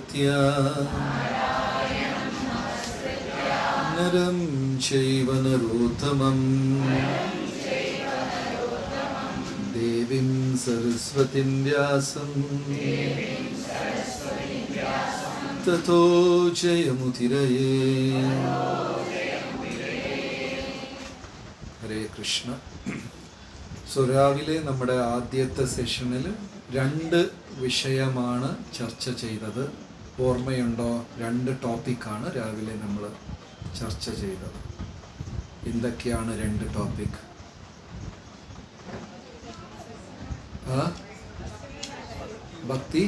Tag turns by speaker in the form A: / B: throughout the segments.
A: നമസ്കൃത്യ നരം ചൈവ നരോത്തമം. ദേവീം സരസ്വതിം വ്യാസം. തഥോ ജയമുതിരയേ ഹരേ കൃഷ്ണ. സോ രാവിലെ നമ്മുടെ ആദ്യത്തെ സെഷനിൽ രണ്ട് വിഷയമാണ് ചർച്ച ചെയ്തത്. ഓർമ്മയുണ്ടോ? രണ്ട് ടോപ്പിക്കാണ് രാവിലെ നമ്മൾ ചർച്ച ചെയ്തത്. എന്തൊക്കെയാണ് രണ്ട് ടോപ്പിക് ഭക്തി?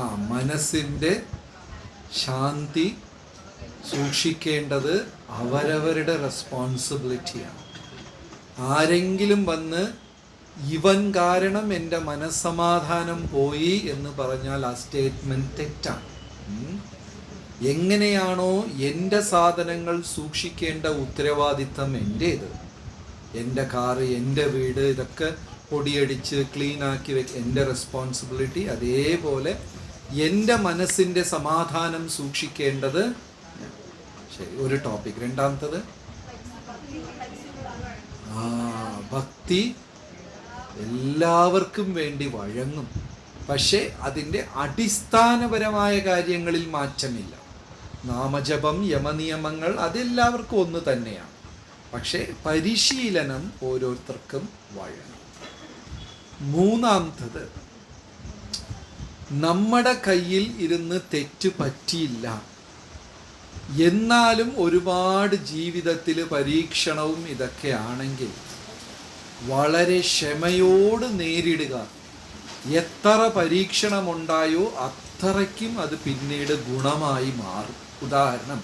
A: ആ മനസ്സിന്റെ ശാന്തി സൂക്ഷിക്കേണ്ടത് അവരവരുടെ റെസ്പോൺസിബിലിറ്റിയാണ് ആരെങ്കിലും വന്ന് ഇവൻ കാരണം എന്റെ മനസ്സമാധാനം പോയി എന്ന് പറഞ്ഞാൽ ആ സ്റ്റേറ്റ്മെന്റ് തെറ്റാണ്. എങ്ങനെയാണോ എന്റെ സാധനങ്ങൾ സൂക്ഷിക്കേണ്ട ഉത്തരവാദിത്തം എന്റേത്. എന്റെ കാറ് എന്റെ വീട് ഇതൊക്കെ പൊടിയടിച്ച് ക്ലീൻ ആക്കി വെക്ക എന്റെ റെസ്പോൺസിബിലിറ്റി അതേപോലെ എന്റെ മനസ്സിന്റെ സമാധാനം സൂക്ഷിക്കേണ്ടത് ശരി ഒരു ടോപ്പിക് രണ്ടാമത്തത്? ആ ഭക്തി എല്ലാവർക്കും വേണ്ടി വഴങ്ങും. പക്ഷേ അതിന്റെ അടിസ്ഥാനപരമായ കാര്യങ്ങളിൽ മാറ്റമില്ല. നാമജപം യമനിയമങ്ങൾ അതെല്ലാവർക്കും ഒന്ന് തന്നെയാണ്. പക്ഷേ പരിശീലനം ഓരോരുത്തർക്കും വഴങ്ങും. മൂന്നാമത്തത് നമ്മുടെ കയ്യിൽ ഇരുന്ന് തെറ്റ് പറ്റിയില്ല. എന്നാലും ഒരുപാട് ജീവിതത്തിൽ പരീക്ഷണവും ഇതൊക്കെ ആണെങ്കിൽ വളരെ ക്ഷമയോട് നേരിടുക. എത്ര പരീക്ഷണമുണ്ടായോ അത്രയ്ക്കും അത് പിന്നീട് ഗുണമായി മാറും. ഉദാഹരണം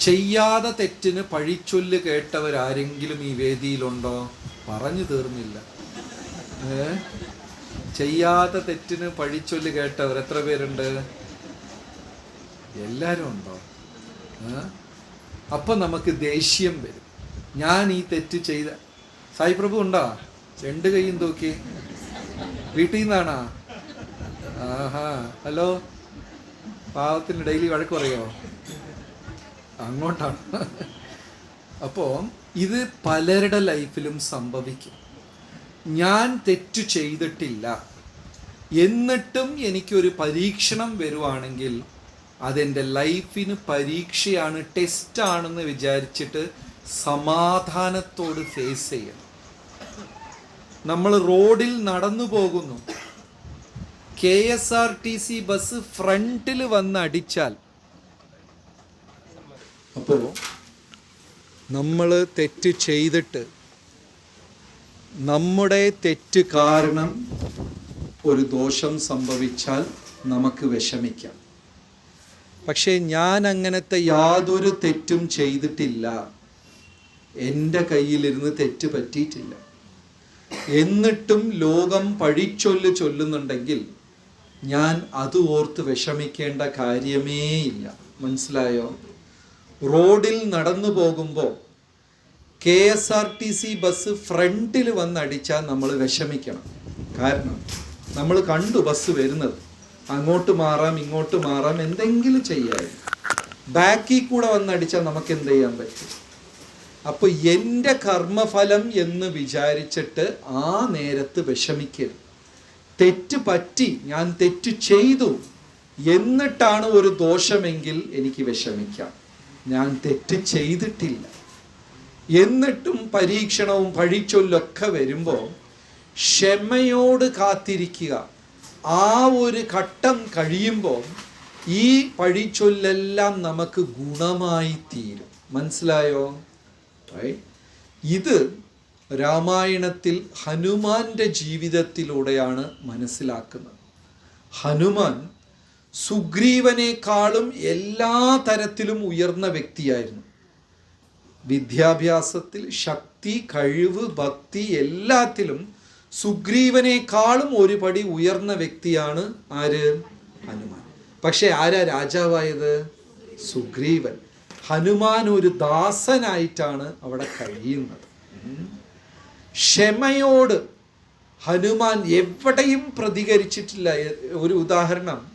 A: ചെയ്യാതെ തെറ്റിന് പഴിച്ചൊല്ല് കേട്ടവരാരെങ്കിലും ഈ വേദിയിലുണ്ടോ? പറഞ്ഞു തീർന്നില്ല. ഏ? ചെയ്യാത്ത തെറ്റിന് പഴിച്ചൊല്ല് കേട്ടവർ എത്ര പേരുണ്ട്? എല്ലാവരും ഉണ്ടോ? അപ്പൊ നമുക്ക് ദേഷ്യം വരും. ഞാൻ ഈ തെറ്റ് ചെയ്ത സായി പ്രഭു ഉണ്ടോ? രണ്ട് കൈയും തൂക്കി. വീട്ടിൽ നിന്നാണാ? ആഹാ ഹലോ. പാവത്തിന് ഡെയിലി വഴക്ക് പറയോ? അങ്ങോട്ടാണ്? അപ്പോ ഇത് പലരുടെ ലൈഫിലും സംഭവിക്കും. ഞാൻ തെറ്റു ചെയ്തിട്ടില്ല. എന്നിട്ടും എനിക്കൊരു പരീക്ഷണം വരുവാണെങ്കിൽ അതെന്റെ ലൈഫിന് പരീക്ഷയാണ് ടെസ്റ്റാണെന്ന് വിചാരിച്ചിട്ട് സമാധാനത്തോട് ഫേസ് ചെയ്യണം. നമ്മൾ റോഡിൽ നടന്നു പോകുന്നു. K S R T C bus ഫ്രണ്ടിൽ വന്ന് അടിച്ചാൽ അപ്പോൾ നമ്മൾ തെറ്റ് ചെയ്തിട്ട് നമ്മുടെ തെറ്റ് കാരണം ഒരു ദോഷം സംഭവിച്ചാൽ നമുക്ക് വിഷമിക്കാം. പക്ഷേ ഞാൻ അങ്ങനത്തെ യാതൊരു തെറ്റും ചെയ്തിട്ടില്ല. എന്റെ കയ്യിലിരുന്ന് തെറ്റ് പറ്റിയിട്ടില്ല. എന്നിട്ടും ലോകം പഴിച്ചൊല്ല് ചൊല്ലുന്നുണ്ടെങ്കിൽ ഞാൻ അത് ഓർത്ത് വിഷമിക്കേണ്ട കാര്യമേ ഇല്ല. മനസ്സിലായോ? റോഡിൽ നടന്നു പോകുമ്പോൾ K S R T C bus ഫ്രണ്ടിൽ വന്നടിച്ചാൽ നമ്മൾ വിഷമിക്കണം. കാരണം നമ്മൾ കണ്ടു ബസ് വരുന്നത്. അങ്ങോട്ട് മാറാം ഇങ്ങോട്ട് മാറാം എന്തെങ്കിലും ചെയ്യാമായിരുന്നു ബാക്കിൽ കൂടെ വന്നടിച്ചാൽ നമുക്ക് എന്ത് ചെയ്യാൻ പറ്റും? അപ്പോൾ എന്റെ കർമ്മഫലം എന്ന് വിചാരിച്ചിട്ട് ആ നേരത്ത് വിഷമിക്കരുത്. തെറ്റ് പറ്റി ഞാൻ തെറ്റ് ചെയ്തു എന്നിട്ടാണ് ഒരു ദോഷമെങ്കിൽ എനിക്ക് വിഷമിക്കാം. ഞാൻ തെറ്റ് ചെയ്തിട്ടില്ല. എന്നിട്ടും പരീക്ഷണവും പഴിച്ചൊല്ലൊക്കെ വരുമ്പോൾ ക്ഷമയോട് കാത്തിരിക്കുക. ആ ഒരു ഘട്ടം കഴിയുമ്പോൾ ഈ പഴിച്ചൊല്ലെല്ലാം നമുക്ക് ഗുണമായി തീരും. മനസ്സിലായോ? ഇത് രാമായണത്തിൽ ഹനുമാന്റെ ജീവിതത്തിലൂടെയാണ് മനസ്സിലാക്കുന്നത്. ഹനുമാൻ സുഗ്രീവനേക്കാളും എല്ലാ തരത്തിലും ഉയർന്ന വ്യക്തിയായിരുന്നു. വിദ്യാഭ്യാസത്തിൽ ശക്തി കഴിവ് ഭക്തി എല്ലാത്തിലും സുഗ്രീവനേക്കാളും ഒരുപടി ഉയർന്ന വ്യക്തിയാണ് ആര്? ഹനുമാൻ. പക്ഷെ ആരാ രാജാവായത്? സുഗ്രീവൻ. ഹനുമാൻ ഒരു ദാസനായിട്ടാണ് അവിടെ കഴിയുന്നത്. ക്ഷമയോട് ഹനുമാൻ എവിടെയും പ്രതികരിച്ചിട്ടില്ല. ഒരു ഉദാഹരണം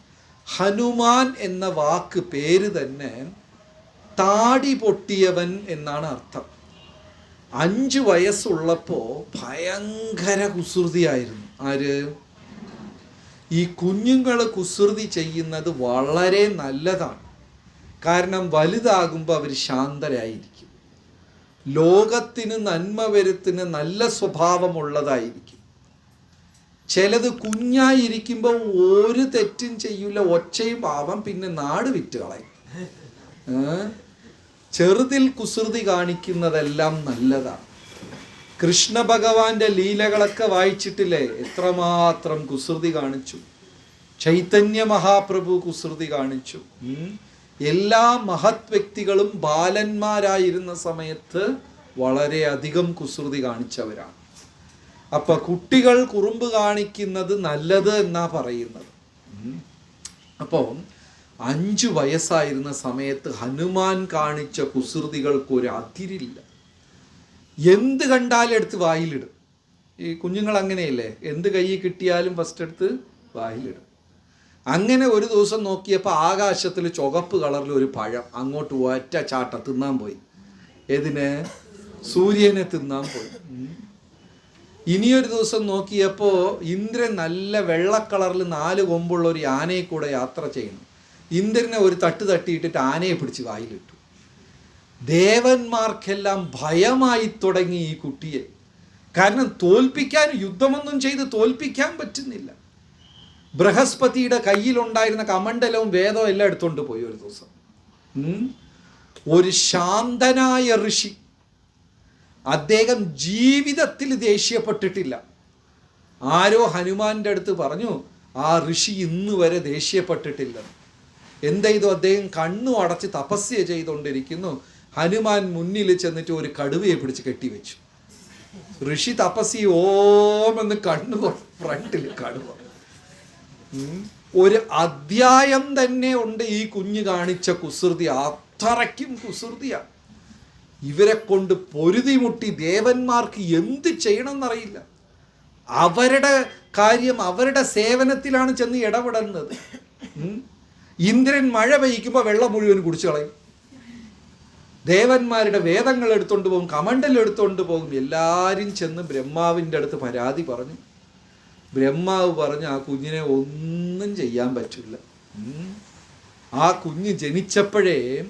A: ഹനുമാൻ എന്ന വാക്ക് പേര് തന്നെ താടി പൊട്ടിയവൻ എന്നാണ് അർത്ഥം. അഞ്ച് വയസ്സുള്ളപ്പോൾ ഭയങ്കര കുസൃതിയായിരുന്നു. ആര്? ഈ കുഞ്ഞുങ്ങൾ കുസൃതി ചെയ്യുന്നത് വളരെ നല്ലതാണ്. കാരണം വലുതാകുമ്പോൾ അവർ ശാന്തരായിരിക്കും. ലോകത്തിന് നന്മ വരുത്തിന് നല്ല സ്വഭാവമുള്ളതായിരിക്കും. ചിലത് കുഞ്ഞായിരിക്കുമ്പോൾ ഒരു തെറ്റും ചെയ്യൂല ഒച്ചയും പാവം പിന്നെ നാട് വിറ്റ് കളയും. ചെറുതിൽ കുസൃതി കാണിക്കുന്നതെല്ലാം നല്ലതാണ്. കൃഷ്ണ ഭഗവാന്റെ ലീലകളൊക്കെ വായിച്ചിട്ടില്ലേ? എത്രമാത്രം കുസൃതി കാണിച്ചു. ചൈതന്യ മഹാപ്രഭു കുസൃതി കാണിച്ചു. എല്ലാ മഹത് വ്യക്തികളും ബാലന്മാരായിരുന്ന സമയത്ത് വളരെയധികം കുസൃതി കാണിച്ചവരാണ്. അപ്പൊ കുട്ടികൾ കുറുമ്പ് കാണിക്കുന്നത് നല്ലത് എന്നാ പറയുന്നത്. അപ്പോൾ അഞ്ചു വയസ്സായിരുന്ന സമയത്ത് ഹനുമാൻ കാണിച്ച കുസൃതികൾക്ക് ഒരു അതിരില്ല. എന്ത് കണ്ടാലും എടുത്ത് വായിലിടും. ഈ കുഞ്ഞുങ്ങൾ അങ്ങനെയല്ലേ എന്ത് കൈ കിട്ടിയാലും ഫസ്റ്റ് എടുത്ത് വായിലിടും. അങ്ങനെ ഒരു ദിവസം നോക്കിയപ്പോൾ ആകാശത്തിൽ ചുവപ്പ് കളറിൽ ഒരു പഴം അങ്ങോട്ട് ഒറ്റ ചാട്ട തിന്നാൻ പോയി. ഏതിന് സൂര്യനെ തിന്നാൻ പോയി. ഇനിയൊരു ദിവസം നോക്കിയപ്പോൾ ഇന്ദ്രൻ നല്ല വെള്ള കളറിൽ നാല് കൊമ്പുള്ള ഒരു ആനയെ കൂടെ യാത്ര ചെയ്യുന്നു. ഇന്ദ്രനെ ഒരു തട്ട് തട്ടിയിട്ടിട്ട് ആനയെ പിടിച്ച് വായിലിട്ടു. ദേവന്മാർക്കെല്ലാം ഭയമായി തുടങ്ങി ഈ കുട്ടിയെ. കാരണം തോൽപ്പിക്കാൻ യുദ്ധമൊന്നും ചെയ്ത് തോൽപ്പിക്കാൻ പറ്റുന്നില്ല. ബൃഹസ്പതിയുടെ കയ്യിലുണ്ടായിരുന്ന കമണ്ഡലവും വേദവും എല്ലാം എടുത്തുകൊണ്ട് പോയി ഒരു ദിവസം. ഒരു ശാന്തനായ ഋഷി. അദ്ദേഹം ജീവിതത്തിൽ ദേഷ്യപ്പെട്ടിട്ടില്ല. ആരോ ഹനുമാന്റെ അടുത്ത് പറഞ്ഞു ആ ഋഷി ഇന്ന് വരെ ദേഷ്യപ്പെട്ടിട്ടില്ല. എന്തെയ്തു അദ്ദേഹം കണ്ണു അടച്ച് തപസ്യ ചെയ്തുകൊണ്ടിരിക്കുന്നു ഹനുമാൻ മുന്നിൽ ചെന്നിട്ട് ഒരു കടുവയെ പിടിച്ച് കെട്ടിവെച്ചു. ഋഷി തപസ്സി ഓമെന്ന് കണ്ണു ഫ്രണ്ടിൽ കടുവ. ഒരു അധ്യായം തന്നെ ഉണ്ട് ഈ കുഞ്ഞ് കാണിച്ച കുസൃതി. അത്രയ്ക്കും കുസൃതിയാണ് ഇവരെ കൊണ്ട് പൊരുതിമുട്ടി ദേവന്മാർക്ക് എന്ത് ചെയ്യണമെന്നറിയില്ല. അവരുടെ കാര്യം അവരുടെ സേവനത്തിലാണ് ചെന്ന് ഇടപെടുന്നത്. ഇന്ദ്രൻ മഴ പെയ്യ്ക്കുമ്പോൾ വെള്ളം മുഴുവൻ കുടിച്ചു കളയും. ദേവന്മാരുടെ വേദങ്ങൾ എടുത്തുകൊണ്ട് പോകും കമണ്ടൽ എടുത്തുകൊണ്ട് പോകും. എല്ലാവരും ചെന്ന് ബ്രഹ്മാവിന്റെ അടുത്ത് പരാതി പറഞ്ഞു. ബ്രഹ്മാവ് പറഞ്ഞു ആ കുഞ്ഞിനെ ഒന്നും ചെയ്യാൻ പറ്റില്ല. ആ കുഞ്ഞ് ജനിച്ചപ്പോഴേ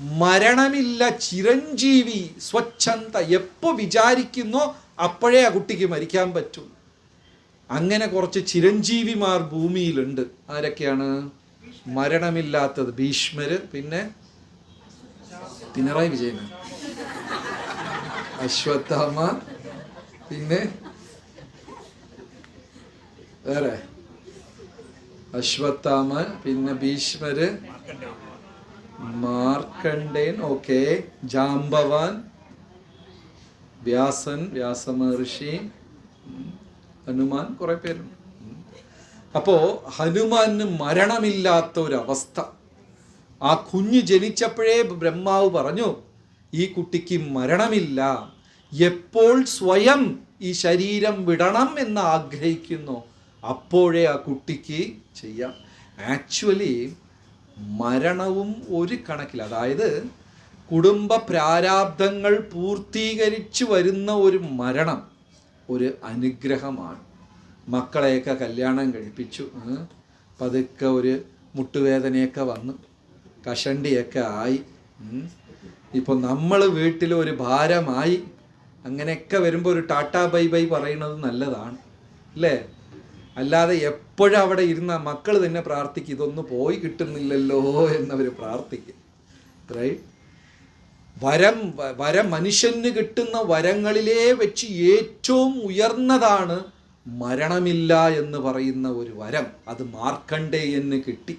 A: മരണമില്ല ചിരഞ്ജീവി സ്വച്ഛന്ത എപ്പോൾ വിചാരിക്കുന്നോ അപ്പോഴേ ആ കുട്ടിക്ക് മരിക്കാൻ പറ്റും. അങ്ങനെ കുറച്ച് ചിരഞ്ജീവിമാർ ഭൂമിയിലുണ്ട്. ആരൊക്കെയാണ്? മരണമില്ലാത്തത് ഭീഷ്മര് പിന്നെ പിണറായി വിജയനാണ്. അശ്വത്ഥാമ പിന്നെ വേറെ? അശ്വത്ഥാമൻ പിന്നെ ഭീഷ്മര്. മാർക്കണ്ഡേൻ ഓക്കെ. ജാംബവാൻ വ്യാസൻ വ്യാസമഹർഷി ഹനുമാൻ കുറെ പേരുണ്ട് അപ്പോ ഹനുമാന് മരണമില്ലാത്ത ഒരവസ്ഥ ആ കുഞ്ഞ് ജനിച്ചപ്പോഴേ ബ്രഹ്മാവ് പറഞ്ഞു ഈ കുട്ടിക്ക് മരണമില്ല. എപ്പോൾ സ്വയം ഈ ശരീരം വിടണം എന്ന് ആഗ്രഹിക്കുന്നു? അപ്പോഴേ ആ കുട്ടിക്ക് ചെയ്യാം. ആക്ച്വലി മരണവും ഒരു കണക്കിൽ അതായത് കുടുംബ പ്രാരാബ്ദങ്ങൾ പൂർത്തീകരിച്ചു വരുന്ന ഒരു മരണം ഒരു അനുഗ്രഹമാണ്. മക്കളെയൊക്കെ കല്യാണം കഴിപ്പിച്ചു? പതുക്കെ ഒരു മുട്ടുവേദനയൊക്കെ വന്നു. കഷണ്ടിയൊക്കെ ആയി. ഇപ്പോൾ നമ്മൾ വീട്ടിൽ ഒരു ഭാരമായി. അങ്ങനെയൊക്കെ വരുമ്പോൾ ഒരു ടാറ്റാ ബൈ ബൈ പറയുന്നത് നല്ലതാണ്. അല്ലേ? അല്ലാതെ എപ്പോഴും അവിടെ ഇരുന്ന മക്കൾ തന്നെ പ്രാർത്ഥിക്കും ഇതൊന്നും പോയി കിട്ടുന്നില്ലല്ലോ എന്നവർ പ്രാർത്ഥിക്കും. റൈറ്റ് വരം വരം മനുഷ്യന് കിട്ടുന്ന വരങ്ങളിലേ വെച്ച് ഏറ്റവും ഉയർന്നതാണ് മരണമില്ല എന്ന് പറയുന്ന ഒരു വരം. അത് മാർക്കണ്ഡേയന് കിട്ടി.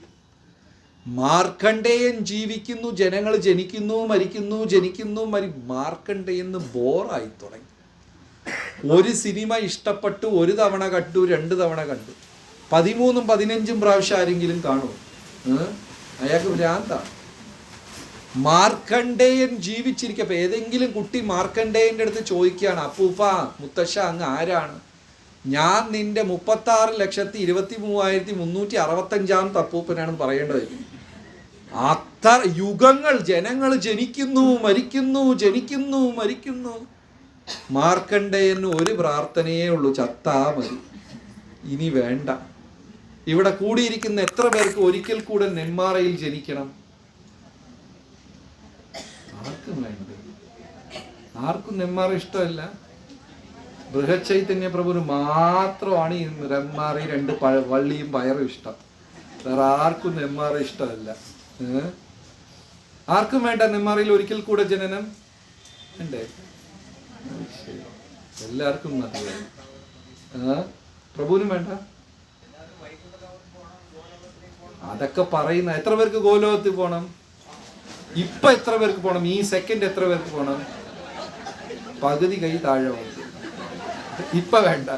A: മാർക്കണ്ഡേയൻ ജീവിക്കുന്നു ജനങ്ങൾ ജനിക്കുന്നു മരിക്കുന്നു ജനിക്കുന്നു മരി മാർക്കണ്ഡേയെന്ന് ബോറായി തുടങ്ങി. ഒരു സിനിമ ഇഷ്ടപ്പെട്ടു ഒരു തവണ കണ്ടു രണ്ട് തവണ കണ്ടു. പതിമൂന്നും പതിനഞ്ചും പ്രാവശ്യം ആരെങ്കിലും കാണുമോ? അയാൾക്ക് ഭ്രാന്താണ് മാർക്കണ്ടേയൻ ജീവിച്ചിരിക്കപ്പോ ഏതെങ്കിലും കുട്ടി മാർക്കണ്ടേയന്റെ അടുത്ത് ചോദിക്കുകയാണ് അപ്പൂപ്പ മുത്തശ്ശ അങ്ങ് ആരാണ്? ഞാൻ നിന്റെ മുപ്പത്തി ആറ് ലക്ഷത്തി ഇരുപത്തി മൂവായിരത്തി മുന്നൂറ്റി അറുപത്തഞ്ചാമത്തെ അപ്പൂപ്പനാണെന്ന് പറയേണ്ടത് അത്ര യുഗങ്ങൾ ജനങ്ങൾ ജനിക്കുന്നു മരിക്കുന്നു ജനിക്കുന്നു മരിക്കുന്നു. മാർക്കണ്ടേയന് ഒരു പ്രാർത്ഥനയേ ഉള്ളൂ ചത്താ മതി. ഇനി വേണ്ട. ഇവിടെ കൂടിയിരിക്കുന്ന എത്ര പേർക്ക് ഒരിക്കൽ കൂടെ നെന്മാറയിൽ ജനിക്കണം? ആർക്കും വേണ്ട? ആർക്കും നെന്മാറ ഇഷ്ടമല്ല. ബൃഹചൈതന്യ പ്രഭുവിന് മാത്രമാണ് ഈ നെന്മാറയിൽ രണ്ട് പഴ വള്ളിയും പയറും ഇഷ്ടം. വേറെ ആർക്കും നെന്മാറ ഇഷ്ടമല്ല? ആർക്കും വേണ്ട നെന്മാറയിൽ ഒരിക്കൽ കൂടെ ജനനം? ശരി. എല്ലാവർക്കും മതി ആ പ്രഭുവിനും വേണ്ട. അതൊക്കെ പറയുന്ന എത്ര പേർക്ക് ഗോലോകത്തിൽ പോണം? ഇപ്പൊ എത്ര പേർക്ക് പോണം? ഈ സെക്കൻഡ് എത്ര പേർക്ക് പോണം? പകുതി കൈ താഴെ ഇപ്പൊ വേണ്ട.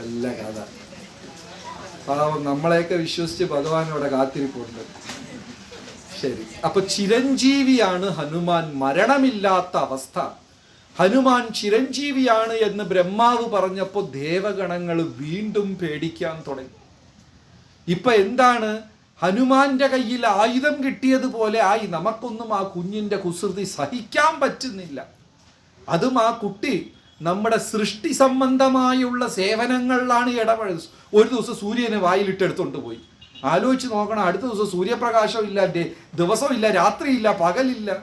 A: അല്ല കഥ. നമ്മളെയൊക്കെ വിശ്വസിച്ച് ഭഗവാനോടെ കാത്തിരിപ്പുണ്ട്. ശരി. അപ്പൊ ചിരഞ്ജീവിയാണ് ഹനുമാൻ മരണമില്ലാത്ത അവസ്ഥ. ഹനുമാൻ ചിരഞ്ജീവിയാണ് എന്ന് ബ്രഹ്മാവ് പറഞ്ഞപ്പോൾ ദേവഗണങ്ങൾ വീണ്ടും പേടിക്കാൻ തുടങ്ങി. ഇപ്പൊ എന്താണ്? ഹനുമാന്റെ കയ്യിൽ ആയുധം കിട്ടിയതുപോലെ ആയി നമുക്കൊന്നും ആ കുഞ്ഞിന്റെ കുസൃതി സഹിക്കാൻ പറ്റുന്നില്ല. അതും ആ കുട്ടി നമ്മുടെ സൃഷ്ടി സംബന്ധമായുള്ള സേവനങ്ങളിലാണ് ഇടപഴ ഒരു ദിവസം സൂര്യനെ വായിലിട്ടെടുത്തോണ്ട് പോയി. ആലോചിച്ച് നോക്കണം. അടുത്ത ദിവസം സൂര്യപ്രകാശം ഇല്ല ദിവസമില്ല രാത്രിയില്ല പകലില്ല.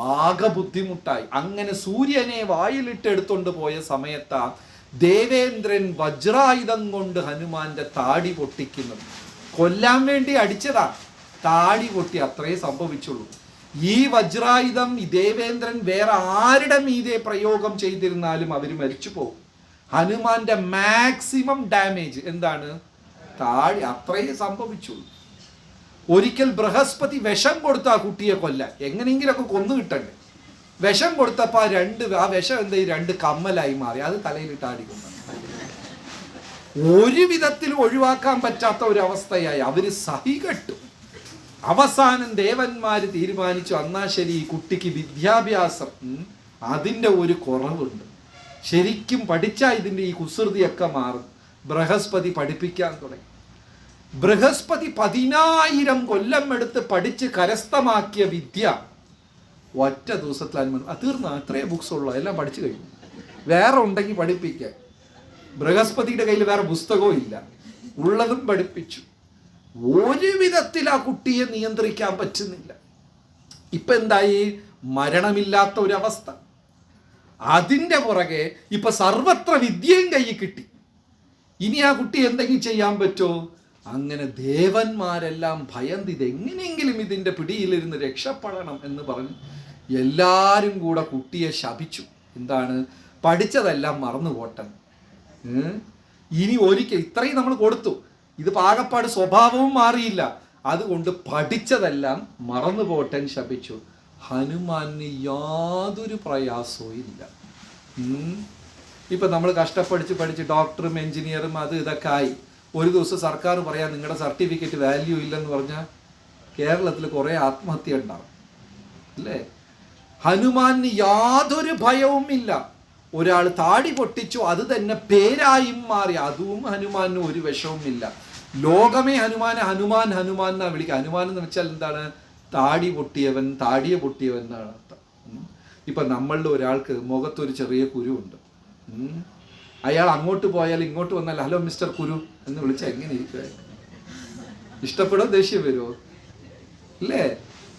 A: ആകെ ബുദ്ധിമുട്ടായി. അങ്ങനെ സൂര്യനെ വായിലിട്ട് എടുത്തുകൊണ്ട് പോയ സമയത്താ ദേവേന്ദ്രൻ വജ്രായുധം കൊണ്ട് ഹനുമാന്റെ താടി പൊട്ടിക്കുന്നത്. കൊല്ലാൻ വേണ്ടി അടിച്ചതാ. താടി പൊട്ടി അത്രേ സംഭവിച്ചുള്ളൂ. ഈ വജ്രായുധം ദേവേന്ദ്രൻ വേറെ ആരുടെ മീതെ പ്രയോഗം ചെയ്തിരുന്നാലും അവർ മരിച്ചു പോകും ഹനുമാന്റെ മാക്സിമം ഡാമേജ്. എന്താണ്? താടി അത്രയേ സംഭവിച്ചുള്ളൂ. ഒരിക്കൽ ബൃഹസ്പതി വിഷം കൊടുത്ത ആ കുട്ടിയെ കൊല്ലാൻ. എങ്ങനെയെങ്കിലൊക്കെ കൊന്നു കിട്ടണ്ടേ. വിഷം കൊടുത്തപ്പോൾ ആ രണ്ട് ആ വിഷം എന്താ ഈ രണ്ട് കമ്മലായി മാറി. അത് തലയിലിട്ട് ആടിക്കൊണ്ടു ഒരു വിധത്തിലും ഒഴിവാക്കാൻ പറ്റാത്ത ഒരു അവസ്ഥയായി അവർ സഹികെട്ടു. അവസാനം ദേവന്മാര് തീരുമാനിച്ചു എന്നാ ശരി ഈ കുട്ടിക്ക് വിദ്യാഭ്യാസം അതിന്റെ ഒരു കുറവുണ്ട്. ശരിക്കും പഠിച്ചാൽ ഇതിന്റെ ഈ കുസൃതിയൊക്കെ മാറും. ബൃഹസ്പതി പഠിപ്പിക്കാൻ തുടങ്ങി. ബൃഹസ്പതി പതിനായിരം കൊല്ലം എടുത്ത് പഠിച്ച് കരസ്ഥമാക്കിയ വിദ്യ ഒറ്റ ദിവസത്തിൽ അനുമതി അത് തീർന്ന. അത്രേ ബുക്സ് ഉള്ളൂ. എല്ലാം പഠിച്ചു കഴിഞ്ഞു. വേറെ ഉണ്ടെങ്കിൽ പഠിപ്പിക്കാൻ ബൃഹസ്പതിയുടെ കയ്യിൽ വേറെ പുസ്തകവും ഇല്ല. ഉള്ളതും പഠിപ്പിച്ചു. ഒരു വിധത്തിൽ ആ കുട്ടിയെ നിയന്ത്രിക്കാൻ പറ്റുന്നില്ല. ഇപ്പൊ എന്തായി? മരണമില്ലാത്ത ഒരവസ്ഥ. അതിന്റെ പുറകെ ഇപ്പൊ സർവത്ര വിദ്യയും കയ്യിൽ കിട്ടി. ഇനി ആ കുട്ടി എന്തെങ്കിലും ചെയ്യാൻ പറ്റുമോ അങ്ങനെ ദേവന്മാരെല്ലാം ഭയന്ന് എങ്ങനെയെങ്കിലും ഇതിന്റെ പിടിയിലിരുന്ന് രക്ഷപ്പെടണം എന്ന് പറഞ്ഞ് എല്ലാവരും കൂടെ കുട്ടിയെ ശപിച്ചു. എന്താണ്? പഠിച്ചതെല്ലാം മറന്നു പോട്ടൻ ഇനി ഒരിക്കൽ ഇത്രയും നമ്മൾ കൊടുത്തു. ഇത് പാകപ്പാട് സ്വഭാവവും മാറിയില്ല. അതുകൊണ്ട് പഠിച്ചതെല്ലാം മറന്നു പോട്ടൻ ശപിച്ചു. ഹനുമാന് യാതൊരു പ്രയാസവും ഇല്ല. ഇപ്പൊ നമ്മൾ കഷ്ടപ്പടിച്ച് പഠിച്ച് ഡോക്ടറും എഞ്ചിനീയറും അത് ഇതൊക്കെ ആയി. ഒരു ദിവസം സർക്കാർ പറയാം നിങ്ങളുടെ സർട്ടിഫിക്കറ്റ് വാല്യൂ ഇല്ലെന്ന് പറഞ്ഞാൽ കേരളത്തിൽ കുറേ ആത്മഹത്യ ഉണ്ടാവും അല്ലേ? ഹനുമാന് യാതൊരു ഭയവും ഇല്ല. ഒരാൾ താടി പൊട്ടിച്ചു അത് തന്നെ പേരായും മാറി. അതും ഹനുമാന് ഒരു വിഷവും ഇല്ല. ലോകമേ ഹനുമാനെ ഹനുമാൻ ഹനുമാൻ എന്നാ വിളിക്കുക ഹനുമാൻ എന്ന് വെച്ചാൽ എന്താണ്? താടി പൊട്ടിയവൻ താടിയെ പൊട്ടിയവൻ എന്നാണ് അർത്ഥം. ഇപ്പൊ നമ്മളുടെ ഒരാൾക്ക് മുഖത്തൊരു ചെറിയ കുരുവുണ്ട്. അയാൾ അങ്ങോട്ട് പോയാൽ ഇങ്ങോട്ട് വന്നാൽ ഹലോ മിസ്റ്റർ കുരു എന്ന് വിളിച്ച എങ്ങനെ ഇരിക്കുക ഇഷ്ടപ്പെടോ? ദേഷ്യം വരുമോ അല്ലേ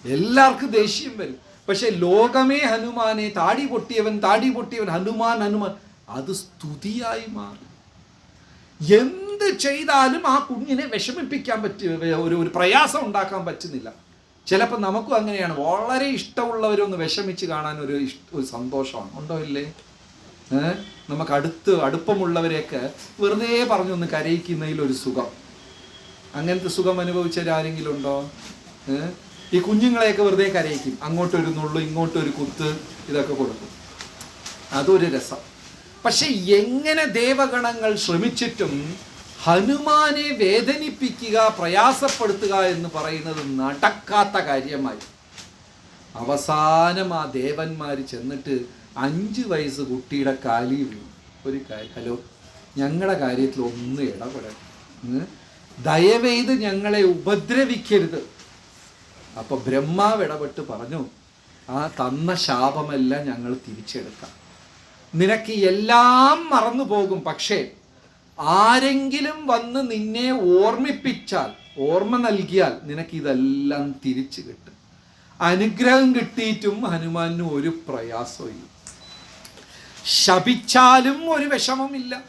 A: എല്ലാവർക്കും ദേഷ്യം വരും. പക്ഷെ ലോകമേ ഹനുമാനെ താടി പൊട്ടിയവൻ താടി പൊട്ടിയവൻ ഹനുമാൻ ഹനുമാൻ അത് സ്തുതിയായി മാറി. എന്ത് ചെയ്താലും ആ കുഞ്ഞിനെ വിഷമിപ്പിക്കാൻ പറ്റിയ ഒരു ഒരു പ്രയാസം ഉണ്ടാക്കാൻ പറ്റുന്നില്ല. ചിലപ്പോൾ നമുക്കും അങ്ങനെയാണ്. വളരെ ഇഷ്ടമുള്ളവരൊന്ന് വിഷമിച്ച് കാണാൻ ഒരു ഒരു സന്തോഷമാണ്. ഉണ്ടോ ഇല്ലേ? നമുക്ക് അടുത്ത് അടുപ്പമുള്ളവരെയൊക്കെ വെറുതെ പറഞ്ഞൊന്ന് കരയിക്കുന്നതിൽ ഒരു സുഖം. അങ്ങനത്തെ സുഖം അനുഭവിച്ചവർ ആരെങ്കിലും ഉണ്ടോ? ഈ കുഞ്ഞുങ്ങളെയൊക്കെ വെറുതെ കരയിക്കും. അങ്ങോട്ടൊരു നുള്ളു ഇങ്ങോട്ടൊരു കുത്ത് ഇതൊക്കെ കൊടുക്കും. അതൊരു രസം. പക്ഷെ എങ്ങനെ ദേവഗണങ്ങൾ ശ്രമിച്ചിട്ടും ഹനുമാനെ വേദനിപ്പിക്കുക പ്രയാസപ്പെടുത്തുക എന്ന് പറയുന്നത് നടക്കാത്ത കാര്യമായി. അവസാനം ആ ദേവന്മാർ ചെന്നിട്ട് അഞ്ച് വയസ്സ് കുട്ടിയുടെ കാലി വീണു ഒരു കാര്യം ഹലോ ഞങ്ങളുടെ കാര്യത്തിൽ ഒന്ന് ഇടപെടണം. ദയവെയ്ത് ഞങ്ങളെ ഉപദ്രവിക്കരുത്. അപ്പൊ ബ്രഹ്മാവ് ഇടപെട്ട് പറഞ്ഞു ആ തന്ന ശാപമെല്ലാം ഞങ്ങൾ തിരിച്ചെടുക്കാം. നിനക്ക് എല്ലാം മറന്നു പോകും പക്ഷേ ആരെങ്കിലും വന്ന് നിന്നെ ഓർമ്മിപ്പിച്ചാൽ ഓർമ്മ നൽകിയാൽ നിനക്ക് ഇതെല്ലാം തിരിച്ചു കിട്ടും. അനുഗ്രഹം കിട്ടിയിട്ടും ഹനുമാനും ഒരു പ്രയാസവും ശപിച്ചാലും ഒരു വിഷമമില്ല.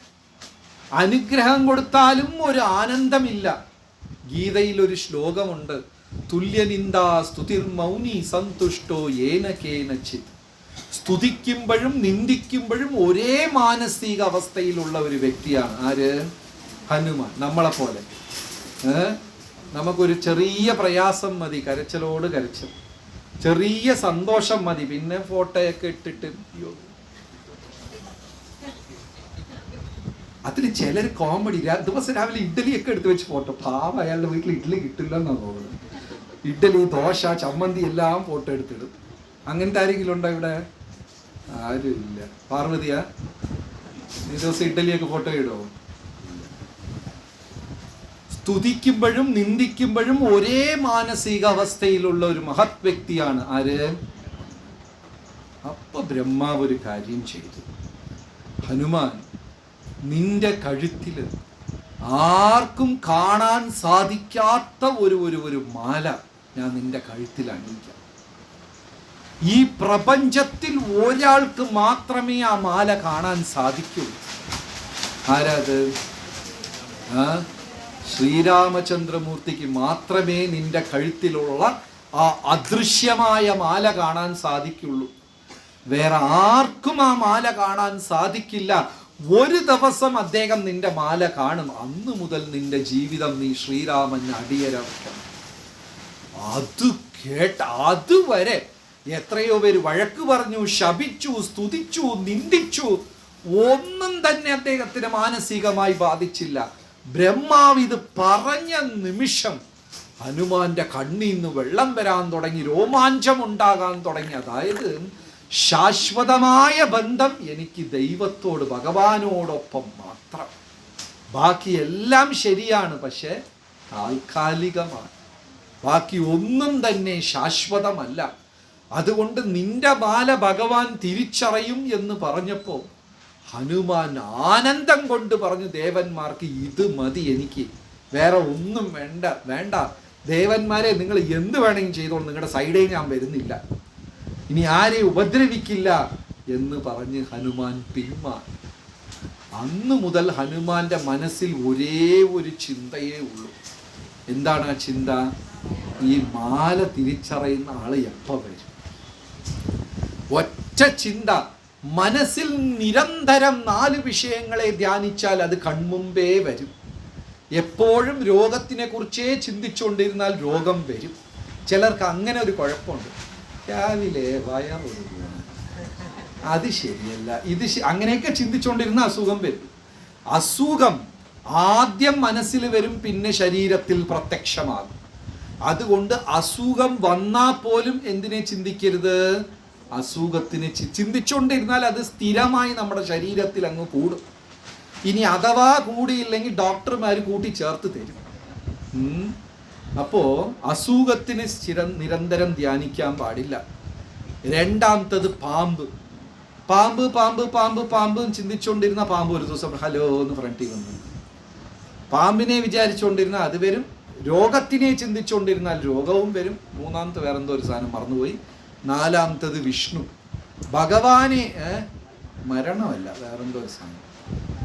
A: അനുഗ്രഹം കൊടുത്താലും ഒരു ആനന്ദമില്ല. ഗീതയിൽ ഒരു ശ്ലോകമുണ്ട്. തുല്യനിന്ദാ സ്തുതിർ മൗനി സന്തുഷ്ടോ ഏന കേനച്ചിത്. സ്തുതിക്കുമ്പോഴും നിന്ദിക്കുമ്പോഴും ഒരേ മാനസിക അവസ്ഥയിലുള്ള ഒരു വ്യക്തിയാണ്. ആര്? ഹനുമാൻ. നമ്മളെ പോലെ? നമുക്കൊരു ചെറിയ പ്രയാസം മതി. കരച്ചിലോട് കരച്ചൽ. ചെറിയ സന്തോഷം മതി. പിന്നെ ഫോട്ടോയൊക്കെ ഇട്ടിട്ട് അതിൽ ചിലർ കോമഡി ദിവസം രാവിലെ ഇഡ്ഡലിയൊക്കെ എടുത്ത് വെച്ച് ഫോട്ടോ പാവ അയാളുടെ വീട്ടിൽ ഇഡ്ഡലി കിട്ടില്ല എന്നാണ് തോന്നുന്നത്. ഇഡ്ഡലി ദോശ ചമ്മന്തി എല്ലാം ഫോട്ടോ എടുത്തിടും. അങ്ങനത്തെ ആരെങ്കിലും ഉണ്ടോ ഇവിടെ? ആരും ഇല്ല. പാർവതിയാ? ഈ ദിവസം ഇഡ്ഡലിയൊക്കെ ഫോട്ടോ ഇടുമോ സ്തുതിക്കുമ്പോഴും നിന്ദിക്കുമ്പോഴും ഒരേ മാനസിക അവസ്ഥയിലുള്ള ഒരു മഹത് വ്യക്തിയാണ് ആര്? അപ്പൊ ബ്രഹ്മാവ് ഒരു കാര്യം ചെയ്തു. ഹനുമാൻ. നിന്റെ കഴുത്തിൽ ആർക്കും കാണാൻ സാധിക്കാത്ത ഒരു ഒരു ഒരു മാല ഞാൻ നിന്റെ കഴുത്തിൽ അണിയിക്കാം. ഈ പ്രപഞ്ചത്തിൽ ഒരാൾക്ക് മാത്രമേ ആ മാല കാണാൻ സാധിക്കൂ. ആരാത്? ശ്രീരാമചന്ദ്രമൂർത്തിക്ക് മാത്രമേ നിന്റെ കഴുത്തിലുള്ള ആ അദൃശ്യമായ മാല കാണാൻ സാധിക്കുള്ളൂ. വേറെ ആർക്കും ആ മാല കാണാൻ സാധിക്കില്ല. ഒരു ദിവസം അദ്ദേഹം നിന്റെ മാല കാണും. അന്ന് മുതൽ നിന്റെ ജീവിതം നീ ശ്രീരാമൻ അടിയരവയ്ക്കണം അത് കേട്ട അതുവരെ എത്രയോ പേര് വഴക്ക് പറഞ്ഞു ശപിച്ചു സ്തുതിച്ചു നിന്ദിച്ചു. ഒന്നും തന്നെ അദ്ദേഹത്തിന് മാനസികമായി ബാധിച്ചില്ല. ബ്രഹ്മാവ് ഇത് പറഞ്ഞ നിമിഷം ഹനുമാന്റെ കണ്ണിൽ നിന്ന് വെള്ളം വരാൻ തുടങ്ങി രോമാഞ്ചം ഉണ്ടാകാൻ തുടങ്ങി. അതായത് ശാശ്വതമായ ബന്ധം എനിക്ക് ദൈവത്തോട് ഭഗവാനോടൊപ്പം മാത്രം. ബാക്കി എല്ലാം ശരിയാണ് പക്ഷേ താൽക്കാലികമാണ്. ബാക്കി ഒന്നും തന്നെ ശാശ്വതമല്ല. അതുകൊണ്ട് നിന്റെ ബാല ഭഗവാൻ തിരിച്ചറിയും എന്ന് പറഞ്ഞപ്പോൾ ഹനുമാൻ ആനന്ദം കൊണ്ട് പറഞ്ഞു ദേവന്മാർക്ക് ഇത് മതി എനിക്ക്. വേറെ ഒന്നും വേണ്ട വേണ്ട. ദേവന്മാരെ നിങ്ങൾ എന്ത് വേണമെങ്കിലും ചെയ്തോളൂ. നിങ്ങളുടെ സൈഡേ ഞാൻ വരുന്നില്ല. ഇനി ആരെ ഉപദ്രവിക്കില്ല എന്ന് പറഞ്ഞ് ഹനുമാൻ പിന്മാറി അന്ന് മുതൽ ഹനുമാന്റെ മനസ്സിൽ ഒരേ ഒരു ചിന്തയേ ഉള്ളൂ. എന്താണ് ആ ചിന്ത? ഈ മാല തിരിച്ചറിയുന്ന ആൾ എപ്പോ വരും? ഒറ്റ ചിന്ത. മനസ്സിൽ നിരന്തരം നാല് വിഷയങ്ങളെ ധ്യാനിച്ചാൽ അത് കൺമുമ്പേ വരും. എപ്പോഴും രോഗത്തിനെ കുറിച്ചേ ചിന്തിച്ചുകൊണ്ടിരുന്നാൽ രോഗം വരും. ചിലർക്ക് അങ്ങനെ ഒരു കുഴപ്പമുണ്ട്. രാവിലെ വയറൊരുങ്ങുക അത് ശരിയല്ല. ഇത് അങ്ങനെയൊക്കെ ചിന്തിച്ചുകൊണ്ടിരുന്ന അസുഖം വരും. അസുഖം ആദ്യം മനസ്സിൽ വരും പിന്നെ ശരീരത്തിൽ പ്രത്യക്ഷമാകും. അതുകൊണ്ട് അസുഖം വന്നാൽ പോലും എന്തിനെ ചിന്തിക്കരുത്? അസുഖത്തിന് ചിന്തിച്ചുകൊണ്ടിരുന്നാൽ അത് സ്ഥിരമായി നമ്മുടെ ശരീരത്തിൽ അങ്ങ് കൂടും. ഇനി അഥവാ കൂടിയില്ലെങ്കിൽ ഡോക്ടർമാർ കൂട്ടി ചേർത്ത് തരും അപ്പോ അസുഖത്തിന് സ്ഥിരം നിരന്തരം ധ്യാനിക്കാൻ പാടില്ല. രണ്ടാമത്തത് പാമ്പ്. പാമ്പ് പാമ്പ് പാമ്പ് പാമ്പ് ചിന്തിച്ചുകൊണ്ടിരുന്ന പാമ്പ് ഒരു ദിവസം ഹലോ എന്ന് ഫ്രണ്ടിൽ വന്നു. പാമ്പിനെ വിചാരിച്ചുകൊണ്ടിരുന്ന അത് വരും. രോഗത്തിനെ ചിന്തിച്ചുകൊണ്ടിരുന്നാൽ രോഗവും വരും. മൂന്നാമത്തെ വേറെന്തോ ഒരു സാധനം മറന്നുപോയി. നാലാമത്തത് വിഷ്ണു. ഭഗവാനെ മരണമല്ല വേറെന്തോ ഒരു സാധനം.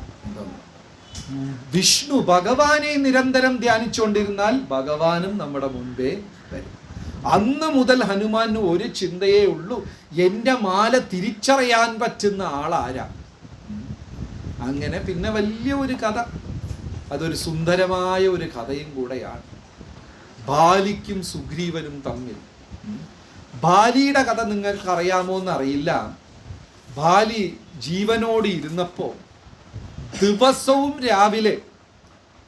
A: വിഷ്ണു ഭഗവാനെ നിരന്തരം ധ്യാനിച്ചുകൊണ്ടിരുന്നാൽ ഭഗവാനും നമ്മുടെ മുൻപേ വരും. അന്ന് മുതൽ ഹനുമാന് ഒരു ചിന്തയേ ഉള്ളൂ. എന്റെ മാല തിരിച്ചറിയാൻ പറ്റുന്ന ആളാരാ. അങ്ങനെ പിന്നെ വലിയ ഒരു കഥ. അതൊരു സുന്ദരമായ ഒരു കഥയും കൂടെയാണ്. ബാലിക്കും സുഗ്രീവനും തമ്മിൽ. ബാലിയുടെ കഥ നിങ്ങൾക്ക് അറിയാമോ എന്നറിയില്ല. ബാലി ജീവനോട് ഇരുന്നപ്പോൾ ദിവസവും രാവിലെ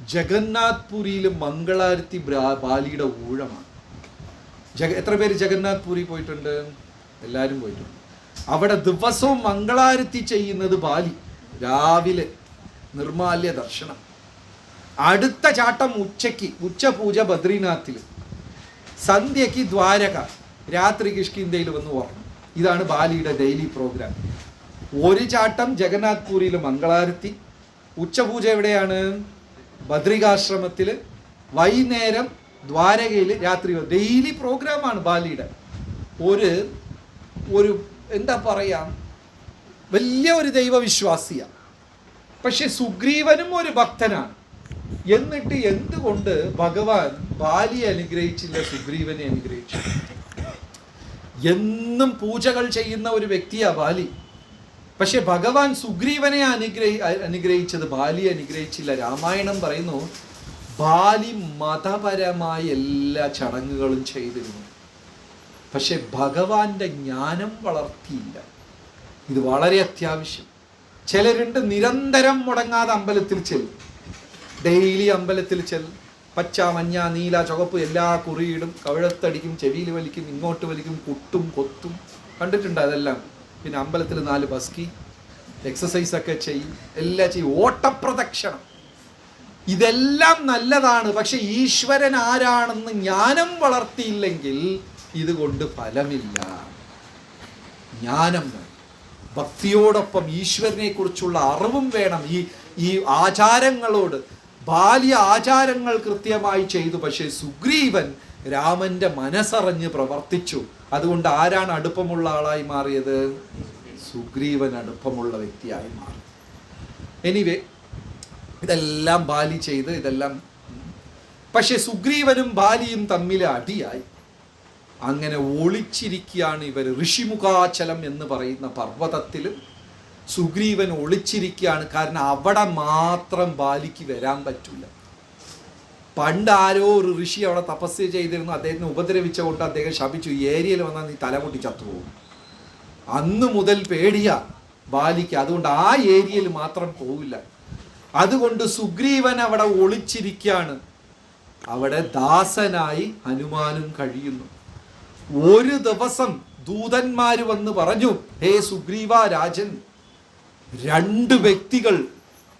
A: ജഗന്നാഥ് പുരിയിൽ മംഗളാരത്തി ബാലിയുടെ ഊഴമാണ്. ജഗ എത്ര പേര് ജഗന്നാഥ് പുരി പോയിട്ടുണ്ട്? എല്ലാവരും പോയിട്ടുണ്ട്. അവിടെ ദിവസവും മംഗളാരത്തി ചെയ്യുന്നത് ബാലി. രാവിലെ നിർമാല്യ ദർശനം. അടുത്ത ചാട്ടം ഉച്ചയ്ക്ക് ഉച്ചപൂജ ബദ്രീനാഥിൽ സന്ധ്യയ്ക്ക് ദ്വാരക രാത്രി കിഷ്കിന്തയിൽ വന്ന് ഉറങ്ങും ഇതാണ് ബാലിയുടെ ഡെയിലി പ്രോഗ്രാം. ഒരു ചാട്ടം ജഗന്നാഥ് പുരിയിൽ മംഗളാരത്തി ഉച്ചപൂജ എവിടെയാണ്? ബദ്രികാശ്രമത്തിൽ വൈകുന്നേരം ദ്വാരകയിൽ രാത്രി ഡെയിലി പ്രോഗ്രാമാണ് ബാലിയുടെ. ഒരു ഒരു എന്താ പറയാ വലിയ ഒരു ദൈവവിശ്വാസിയാണ് പക്ഷെ സുഗ്രീവനും ഒരു ഭക്തനാണ്. എന്നിട്ട് എന്തുകൊണ്ട് ഭഗവാൻ ബാലിയെ അനുഗ്രഹിച്ചില്ല സുഗ്രീവനെ അനുഗ്രഹിച്ചു എന്നും പൂജകൾ ചെയ്യുന്ന ഒരു വ്യക്തിയാ ബാലി. പക്ഷെ ഭഗവാൻ സുഗ്രീവനെ അനുഗ്രഹി അനുഗ്രഹിച്ചത് ബാലിയെ അനുഗ്രഹിച്ചില്ല. രാമായണം പറയുന്നു ബാലി മതപരമായ എല്ലാ ചടങ്ങുകളും ചെയ്തിരുന്നു. പക്ഷെ ഭഗവാന്റെ ജ്ഞാനം വളർത്തിയില്ല. ഇത് വളരെ അത്യാവശ്യം. ചിലരുണ്ട് നിരന്തരം മുടങ്ങാതെ അമ്പലത്തിൽ ചെല്ലും. ഡെയിലി അമ്പലത്തിൽ ചെല്ലും. പച്ച മഞ്ഞ നീല ചുവപ്പ് എല്ലാ കുറിയിടും കവിഴത്തടിക്കും ചെവിയിൽ വലിക്കും ഇങ്ങോട്ട് വലിക്കും കുട്ടും കൊത്തും. കണ്ടിട്ടുണ്ട് അതെല്ലാം? പിന്നെ അമ്പലത്തിൽ നാല് ബസ്കി എക്സസൈസ് ഒക്കെ ചെയ്യും എല്ലാം ചെയ്യും ഓട്ടപ്രദക്ഷിണം. ഇതെല്ലാം നല്ലതാണ്. പക്ഷെ ഈശ്വരൻ ആരാണെന്ന് ജ്ഞാനം വളർത്തിയില്ലെങ്കിൽ ഇതുകൊണ്ട് ഫലമില്ല. ജ്ഞാനം ഭക്തിയോടൊപ്പം ഈശ്വരനെ കുറിച്ചുള്ള അറിവും വേണം. ഈ ഈ ആചാരങ്ങളോട്. ബാല്യ ആചാരങ്ങൾ കൃത്യമായി ചെയ്തു. പക്ഷേ സുഗ്രീവൻ രാമന്റെ മനസ്സറിഞ്ഞ് പ്രവർത്തിച്ചു. അതുകൊണ്ട് ആരാണ് അടുപ്പമുള്ള ആളായി മാറിയത്? സുഗ്രീവൻ അടുപ്പമുള്ള വ്യക്തിയായി മാറി. എനിവേ ഇതെല്ലാം ബാലി ചെയ്ത് ഇതെല്ലാം പക്ഷെ സുഗ്രീവനും ബാലിയും തമ്മിൽ അടിയായി. അങ്ങനെ ഒളിച്ചിരിക്കുകയാണ് ഇവർ. ഋഷിമുഖാചലം എന്ന് പറയുന്ന പർവതത്തിൽ സുഗ്രീവൻ ഒളിച്ചിരിക്കുകയാണ്. കാരണം അവിടെ മാത്രം ബാലിക്ക് വരാൻ പറ്റില്ല പണ്ട് ആരോ ഒരു ഋഷി അവിടെ തപസ് ചെയ്തിരുന്നു അദ്ദേഹത്തിന് ഉപദ്രവിച്ച കൊണ്ട് അദ്ദേഹം ശപിച്ചു. ഏരിയയിൽ വന്നാൽ നീ തലമുട്ടി ചത്തുപോകും. അന്ന് മുതൽ പേടിയ ബാലിക്ക്. അതുകൊണ്ട് ആ ഏരിയയിൽ മാത്രം പോവില്ല. അതുകൊണ്ട് സുഗ്രീവൻ അവിടെ ഒളിച്ചിരിക്കുകയാണ് അവിടെ ദാസനായി ഹനുമാനും കഴിയുന്നു. ഒരു ദിവസം ദൂതന്മാർ വന്ന് പറഞ്ഞു ഹേ സുഗ്രീവ രാജൻ രണ്ട് വ്യക്തികൾ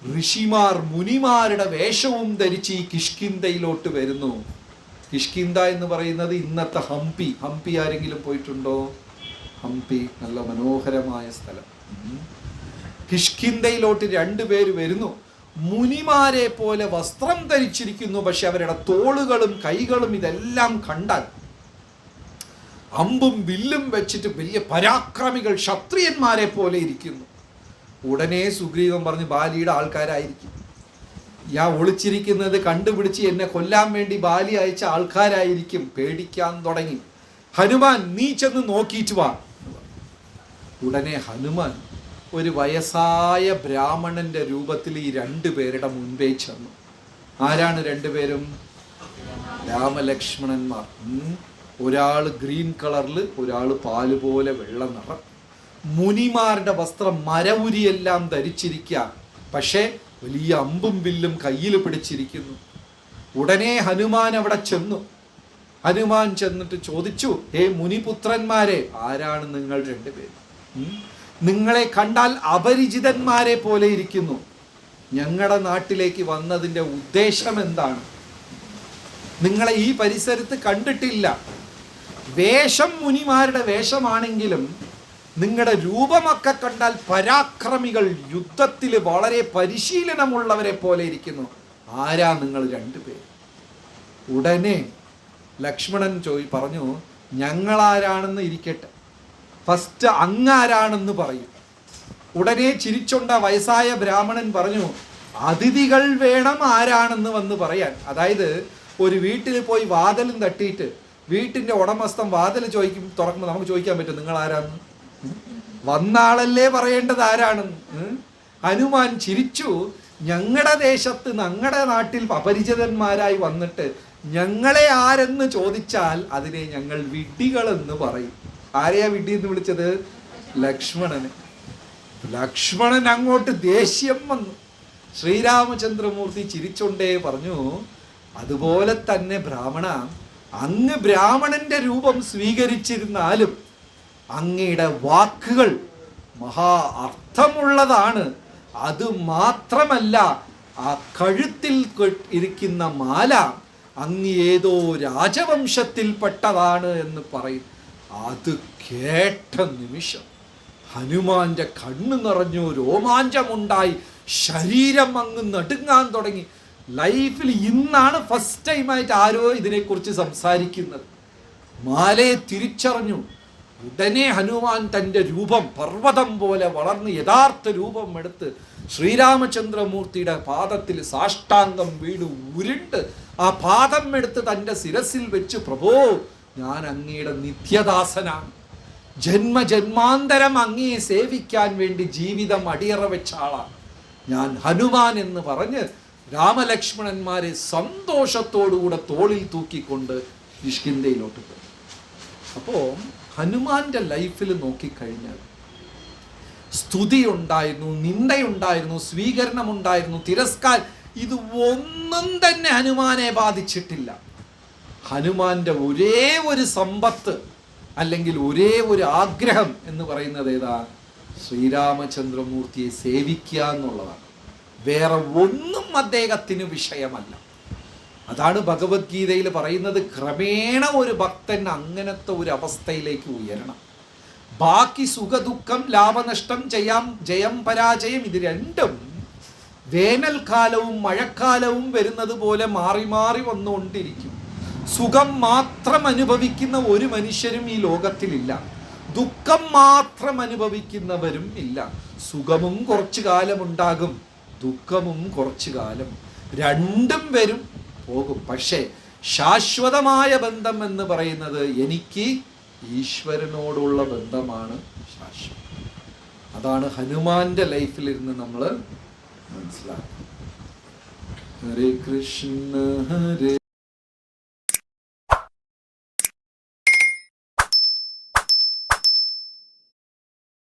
A: ഋഷിമാർ മുനിമാരുടെ വേഷവും ധരിച്ച് ഈ കിഷ്കിന്തയിലോട്ട് വരുന്നു. കിഷ്കിന്ത എന്ന് പറയുന്നത് ഇന്നത്തെ ഹംപി. ഹംപി ആരെങ്കിലും പോയിട്ടുണ്ടോ? ഹംപി നല്ല മനോഹരമായ സ്ഥലം. കിഷ്കിന്തയിലോട്ട് രണ്ടുപേര് വരുന്നു. മുനിമാരെ പോലെ വസ്ത്രം ധരിച്ചിരിക്കുന്നു പക്ഷെ അവരുടെ തോളുകളും കൈകളും ഇതെല്ലാം കണ്ടാൽ അമ്പും വില്ലും വെച്ചിട്ട് വലിയ പരാക്രമികൾ ക്ഷത്രിയന്മാരെ പോലെ ഇരിക്കുന്നു. ഉടനെ സുഗ്രീവൻ പറഞ്ഞു ബാലിയുടെ ആൾക്കാരായിരിക്കും. ഞാൻ ഒളിച്ചിരിക്കുന്നത് കണ്ടുപിടിച്ച് എന്നെ കൊല്ലാൻ വേണ്ടി ബാലി അയച്ച ആൾക്കാരായിരിക്കും. പേടിക്കാൻ തുടങ്ങി. ഹനുമാൻ നീ ചെന്ന് നോക്കിയിട്ട് വാ. ഉടനെ ഹനുമാൻ ഒരു വയസ്സായ ബ്രാഹ്മണന്റെ രൂപത്തിൽ ഈ രണ്ടു പേരുടെ മുൻപേ ചെന്നു. ആരാണ് രണ്ടുപേരും രാമലക്ഷ്മണന്മാർ. ഒരാൾ ഗ്രീൻ കളറിൽ ഒരാൾ പാൽ പോലെ വെള്ള നിറം. മുനിമാരുടെ വസ്ത്രം മരവുരിയെല്ലാം ധരിച്ചിരിക്കുക. പക്ഷേ വലിയ അമ്പും വില്ലും കയ്യിൽ പിടിച്ചിരിക്കുന്നു. ഉടനെ ഹനുമാൻ അവിടെ ചെന്നു. ഹനുമാൻ ചെന്നിട്ട് ചോദിച്ചു ഹേ മുനിപുത്രന്മാരെ ആരാണ് നിങ്ങൾ രണ്ടുപേർ നിങ്ങളെ കണ്ടാൽ അപരിചിതന്മാരെ പോലെ ഇരിക്കുന്നു. ഞങ്ങളുടെ നാട്ടിലേക്ക് വന്നതിന്റെ ഉദ്ദേശം എന്താണ്? നിങ്ങളെ ഈ പരിസരത്ത് കണ്ടിട്ടില്ല. വേഷം മുനിമാരുടെ വേഷമാണെങ്കിലും നിങ്ങളുടെ രൂപമൊക്കെ കണ്ടാൽ പരാക്രമികൾ യുദ്ധത്തിൽ വളരെ പരിശീലനമുള്ളവരെ പോലെ ഇരിക്കുന്നു. ആരാ നിങ്ങൾ രണ്ടുപേർ ഉടനെ ലക്ഷ്മണൻ ചോയി പറഞ്ഞു ഞങ്ങളാരാണെന്ന് ഇരിക്കട്ടെ. ഫസ്റ്റ് അങ്ങാരാണെന്ന് പറയും. ഉടനെ ചിരിച്ചൊണ്ട വയസ്സായ ബ്രാഹ്മണൻ പറഞ്ഞു അതിഥികൾ വേണം ആരാണെന്ന് വന്ന് പറയാൻ. അതായത് ഒരു വീട്ടിൽ പോയി വാതിലും തട്ടിയിട്ട് വീട്ടിന്റെ ഉടമസ്ഥൻ വാതിൽ ചോദിക്കും തുറക്കുമ്പോൾ നമുക്ക് ചോദിക്കാൻ പറ്റും നിങ്ങൾ ആരാന്ന് ഉം? വന്ന പറയേണ്ടത് ആരാണെന്ന് ഹനുമാൻ ചിരിച്ചു. ഞങ്ങളുടെ ദേശത്ത് ഞങ്ങളുടെ നാട്ടിൽ അപരിചിതന്മാരായി വന്നിട്ട് ഞങ്ങളെ ആരെന്ന് ചോദിച്ചാൽ അതിനെ ഞങ്ങൾ വിഡ്ഢികളെന്ന് പറയും. ആരെയാ വിഡ്ഢി എന്ന് വിളിച്ചത്? ലക്ഷ്മണന്. ലക്ഷ്മണൻ അങ്ങോട്ട് ദേഷ്യം വന്നു. ശ്രീരാമചന്ദ്രമൂർത്തി ചിരിച്ചോണ്ടേ പറഞ്ഞു അതുപോലെ തന്നെ ബ്രാഹ്മണ അങ്ങ് ബ്രാഹ്മണന്റെ രൂപം സ്വീകരിച്ചിരുന്നാലും അങ്ങയുടെ വാക്കുകൾ മഹാ അർത്ഥമുള്ളതാണ്. അത് മാത്രമല്ല ആ കഴുത്തിൽ ഇരിക്കുന്ന മാല അങ്ങ് ഏതോ രാജവംശത്തിൽപ്പെട്ടതാണ് എന്ന് പറയും. അത് കേട്ട നിമിഷം ഹനുമാന്റെ കണ്ണ് നിറഞ്ഞു രോമാഞ്ചമുണ്ടായി. ശരീരം അങ്ങ് നടുങ്ങാൻ തുടങ്ങി. ലൈഫിൽ ഇന്നാണ് ഫസ്റ്റ് ടൈമായിട്ട് ആരോ ഇതിനെക്കുറിച്ച് സംസാരിക്കുന്നത്. മാലയെ തിരിച്ചറിഞ്ഞു. ഉടനെ ഹനുമാൻ തന്റെ രൂപം പർവതം പോലെ വളർന്ന് യഥാർത്ഥ രൂപം എടുത്ത് ശ്രീരാമചന്ദ്രമൂർത്തിയുടെ പാദത്തിൽ സാഷ്ടാംഗം വീണ് ഉരുണ്ട് ആ പാദം എടുത്ത് തന്റെ ശിരസിൽ വെച്ച് പ്രഭോ ഞാൻ അങ്ങയുടെ നിത്യദാസനാണ്. ജന്മജന്മാന്തരം അങ്ങയെ സേവിക്കാൻ വേണ്ടി ജീവിതം അടിയറ വെച്ച ആളാണ്. ഞാൻ ഹനുമാൻ എന്ന് പറഞ്ഞ് രാമലക്ഷ്മണന്മാരെ സന്തോഷത്തോടുകൂടെ തോളിൽ തൂക്കിക്കൊണ്ട് കിഷ്കിന്തയിലോട്ട് പോയി. അപ്പോൾ ഹനുമാന്റെ ലൈഫിൽ നോക്കിക്കഴിഞ്ഞാൽ സ്തുതി ഉണ്ടായിരുന്നു നിന്ദയുണ്ടായിരുന്നു സ്വീകരണം ഉണ്ടായിരുന്നു തിരസ്കാരം ഇത് ഒന്നും തന്നെ ഹനുമാനെ ബാധിച്ചിട്ടില്ല. ഹനുമാന്റെ ഒരേ ഒരു സമ്പത്ത് അല്ലെങ്കിൽ ഒരേ ഒരു ആഗ്രഹം എന്ന് പറയുന്നത് ഏതാ? ശ്രീരാമചന്ദ്രമൂർത്തിയെ സേവിക്കുക എന്നുള്ളതാണ്. വേറെ ഒന്നും അദ്ദേഹത്തിന് വിഷയമല്ല. അതാണ് ഭഗവത്ഗീതയിൽ പറയുന്നത്. ക്രമേണ ഒരു ഭക്തൻ അങ്ങനത്തെ ഒരു അവസ്ഥയിലേക്ക് ഉയരണം. ബാക്കി സുഖദുഃഖം ലാഭനഷ്ടം ചെയ്യാം ജയം പരാജയം ഇത് രണ്ടും വേനൽക്കാലവും മഴക്കാലവും വരുന്നത് പോലെ മാറി മാറി വന്നുകൊണ്ടിരിക്കും. സുഖം മാത്രം അനുഭവിക്കുന്ന ഒരു മനുഷ്യരും ഈ ലോകത്തിലില്ല. ദുഃഖം മാത്രം അനുഭവിക്കുന്നവരും ഇല്ല. സുഖമും കുറച്ചു കാലമുണ്ടാകും ദുഃഖമും കുറച്ചു കാലം. രണ്ടും വരും. പോകും. പക്ഷേ ശാശ്വതമായ ബന്ധം എന്ന് പറയുന്നത് എനിക്ക് ഈശ്വരനോടുള്ള ബന്ധമാണ് ശാശ്വതം. അതാണ് ഹനുമാന്റെ ലൈഫിൽ ഇരുന്ന് നമ്മൾ മനസ്സിലാക്കുന്നത്. ഹരേ കൃഷ്ണ ഹരേ